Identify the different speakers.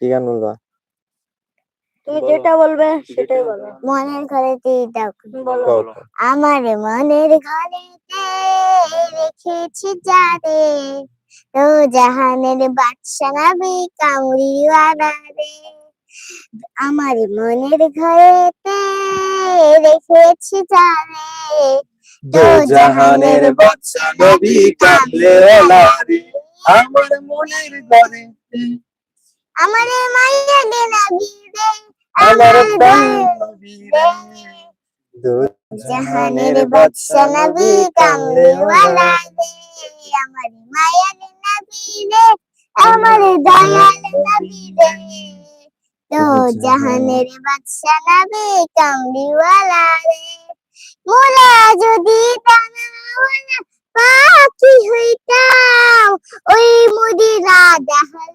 Speaker 1: কি গান বলবা?
Speaker 2: তুমি যেটা বলবে সেটাই বলো।
Speaker 3: মনের ঘরেতে দাও।
Speaker 2: বলো।
Speaker 3: আমার মনের ঘরে রেখেছি যারে তো জাহানের বাদশা নবী কামড়িওয়ালা রে আমার মনের ঘরেতে রেখেছি যারে
Speaker 1: দো জাহানের বাদশা নবী কামলে রে আমার মনের ঘরে
Speaker 3: আমার মাইয়া গে নবী রে
Speaker 1: আমার প্রাণ
Speaker 3: দয়াল
Speaker 1: নবী রে
Speaker 3: জাহানের বাদশা নবী কামলিওয়ালা রে আমার মায়ার নবী রে আমার দয়াল নবী রে। তো জাহানের বাদশা নবী কামলিওয়ালা রে মোলা যদি দানাওয়ালা পাখি হইতাম ওই মুদিরা দেখাল